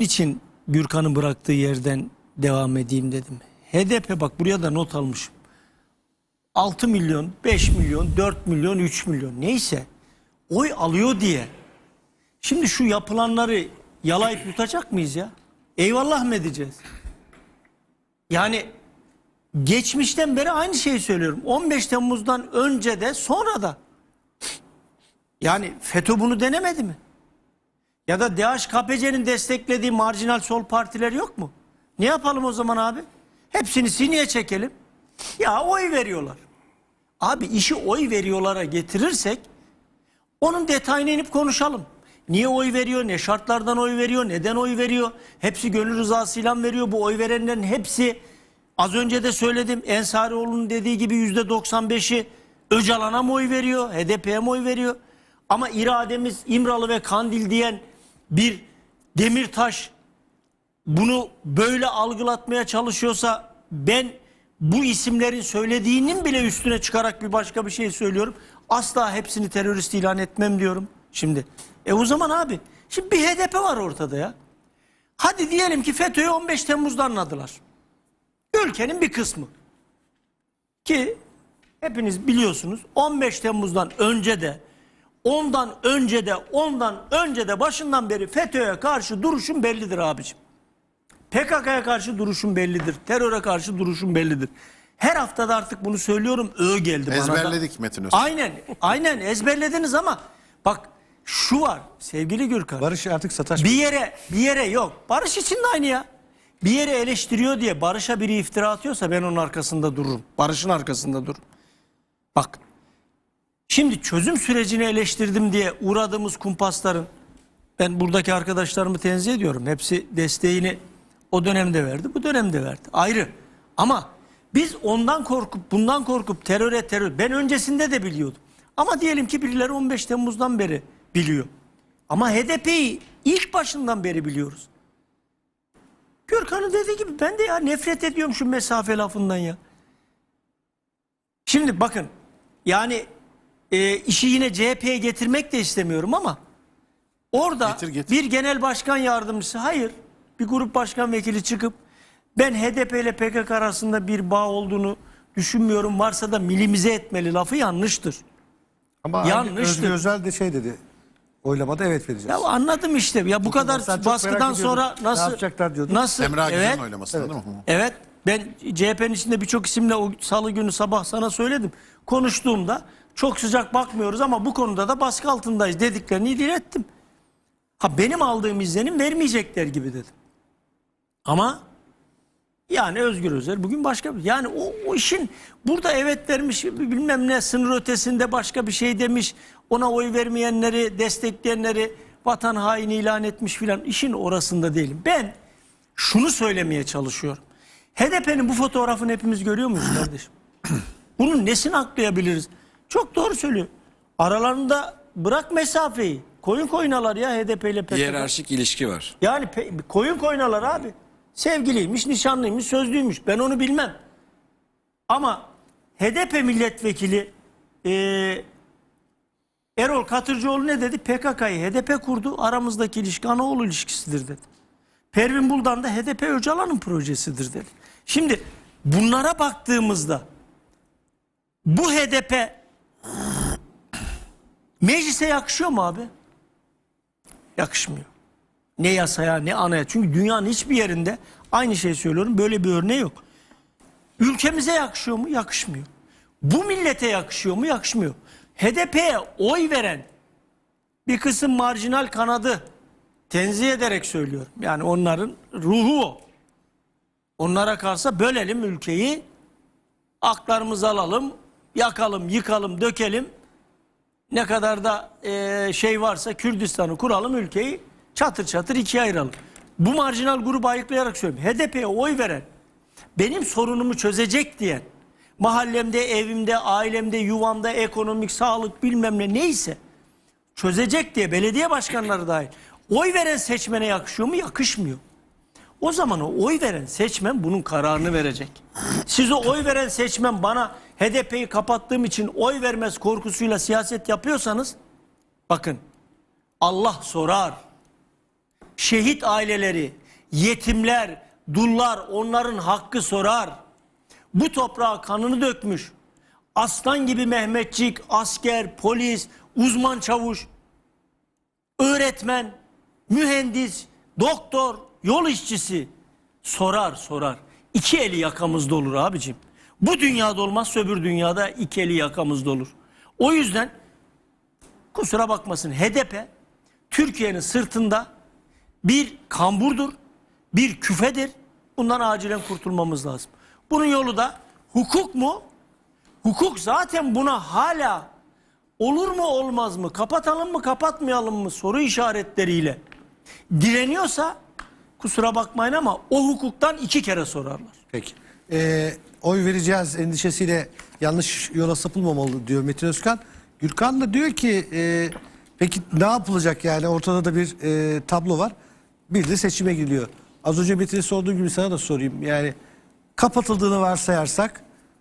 için Gürkan'ın bıraktığı yerden devam edeyim dedim. HDP bak buraya da not almışım. 6 milyon, 5 milyon, 4 milyon, 3 milyon neyse oy alıyor diye. Şimdi şu yapılanları yalayıp yutacak mıyız ya? Eyvallah mı edeceğiz? Yani geçmişten beri aynı şeyi söylüyorum. 15 Temmuz'dan önce de sonra da. Yani FETÖ bunu denemedi mi? Ya da DHKPC'nin desteklediği marjinal sol partiler yok mu? Ne yapalım o zaman abi? Hepsini sineye çekelim. Ya oy veriyorlar. Abi işi oy veriyorlara getirirsek onun detayına inip konuşalım. Niye oy veriyor, ne şartlardan oy veriyor, neden oy veriyor? Hepsi gönül rızasıyla veriyor. Bu oy verenlerin hepsi az önce de söyledim Ensarioğlu'nun dediği gibi yüzde 95'i Öcalan'a mı oy veriyor, HDP'ye mi oy veriyor? Ama irademiz İmralı ve Kandil diyen bir Demirtaş bunu böyle algılatmaya çalışıyorsa ben bu isimlerin söylediğinin bile üstüne çıkarak bir başka bir şey söylüyorum. Asla hepsini terörist ilan etmem diyorum şimdi. E o zaman abi şimdi bir HDP var ortada ya. Hadi diyelim ki FETÖ'yü 15 Temmuz'da anladılar. Ülkenin bir kısmı. Ki hepiniz biliyorsunuz 15 Temmuz'dan önce de ondan önce de ondan önce de başından beri FETÖ'ye karşı duruşum bellidir abicim. PKK'ya karşı duruşum bellidir. Teröre karşı duruşum bellidir. Her haftada artık bunu söylüyorum. Ö geldi bana da. Ezberledik Metin Öztürk. Aynen. Aynen ezberlediniz ama bak şu var sevgili Gürkan. Barış artık sataş. Bir yere bir yere yok. Barış için de aynı ya. Bir yere eleştiriyor diye Barış'a biri iftira atıyorsa ben onun arkasında dururum. Barış'ın arkasında dururum. Bak. Şimdi çözüm sürecini eleştirdim diye uğradığımız kumpasların ben buradaki arkadaşlarımı tenzih ediyorum. Hepsi desteğini o dönemde verdi, bu dönemde verdi. Ayrı. Ama biz ondan korkup bundan korkup teröre terör ben öncesinde de biliyordum. Ama diyelim ki birileri 15 Temmuz'dan beri biliyor. Ama HDP'yi ilk başından beri biliyoruz. Gürkan'ın dediği gibi ben de ya nefret ediyorum şu mesafe lafından ya. Şimdi bakın yani e, işi yine CHP'ye getirmek de istemiyorum ama orada Getir, getir. bir genel başkan yardımcısı hayır bir grup başkan vekili çıkıp ben HDP ile PKK arasında bir bağ olduğunu düşünmüyorum varsa da minimize etmeli lafı yanlıştır. Ama Yanlıştır. Özgür Özel de şey dedi. Oylamada evet vereceğiz. Ya anladım işte ya bu kadar baskıdan sonra Ne nasıl yapacaklar diyordun. Nasıl? Emre Akgül'ün evet. oylamasında değil mi? Evet ben CHP'nin içinde birçok isimle o salı günü sabah sana söyledim. Konuştuğumda çok sıcak bakmıyoruz ama bu konuda da baskı altındayız dediklerini ilettim. Ha benim aldığım izlenim vermeyecekler gibi dedim. Ama yani Özgür Özel bugün başka bir yani o, o işin burada evet vermiş bilmem ne sınır ötesinde başka bir şey demiş ona oy vermeyenleri destekleyenleri vatan haini ilan etmiş filan işin orasında değilim. Ben şunu söylemeye çalışıyorum. HDP'nin bu fotoğrafını hepimiz görüyor muyuz kardeşim? Bunun nesini aklayabiliriz? Çok doğru söylüyor. Aralarında bırak mesafeyi. Koyun koynalar ya HDP ile PKK. Hiyerarşik ilişki var. Yani koyun koynalar abi. Sevgiliymiş, nişanlıymış, sözlüymüş. Ben onu bilmem. Ama HDP milletvekili eee Erol Katırcıoğlu ne dedi? PKK'yı HDP kurdu. Aramızdaki ilişki anaoğlu ilişkisidir dedi. Pervin Buldan da HDP Öcalan'ın projesidir dedi. Şimdi bunlara baktığımızda bu HDP meclise yakışıyor mu abi? Yakışmıyor. Ne yasaya ne anaya. Çünkü dünyanın hiçbir yerinde aynı şey söylüyorum böyle bir örneği yok. Ülkemize yakışıyor mu? Yakışmıyor. Bu millete yakışıyor mu? Yakışmıyor. HDP'ye oy veren bir kısım marjinal kanadı tenzih ederek söylüyorum. Yani onların ruhu o. Onlara kalsa bölelim ülkeyi, aklarımızı alalım, yakalım, yıkalım, dökelim. Ne kadar da eee, şey varsa Kürdistan'ı kuralım, ülkeyi çatır çatır ikiye ayıralım. Bu marjinal grubu ayıklayarak söylüyorum. HDP'ye oy veren, benim sorunumu çözecek diyen, mahallemde, evimde, ailemde, yuvamda, ekonomik, sağlık bilmem ne neyse çözecek diye belediye başkanları dahil oy veren seçmene yakışıyor mu? Yakışmıyor. O zaman o oy veren seçmen bunun kararını verecek. Siz o oy veren seçmen bana HDP'yi kapattığım için oy vermez korkusuyla siyaset yapıyorsanız bakın Allah sorar. şehit aileleri, yetimler, dullar onların hakkı sorar. Bu toprağa kanını dökmüş. Aslan gibi Mehmetçik, asker, polis, uzman çavuş, öğretmen, mühendis, doktor, yol işçisi sorar sorar. İki eli yakamızda olur abicim. Bu dünyada olmazsa öbür dünyada iki eli yakamızda olur. O yüzden kusura bakmasın HDP Türkiye'nin sırtında bir kamburdur, bir küfedir. Bundan acilen kurtulmamız lazım. Bunun yolu da hukuk mu? Hukuk zaten buna hala olur mu olmaz mı, kapatalım mı kapatmayalım mı soru işaretleriyle direniyorsa kusura bakmayın ama o hukuktan iki kere sorarlar. Peki. Ee, oy vereceğiz endişesiyle yanlış yola sapılmamalı diyor Metin Özkan. Gürkan da diyor ki e, peki ne yapılacak yani ortada da bir e, tablo var. Bir de seçime gidiyor. Az önce Metin'e sorduğum gibi sana da sorayım. Yani kapatıldığını varsayarsak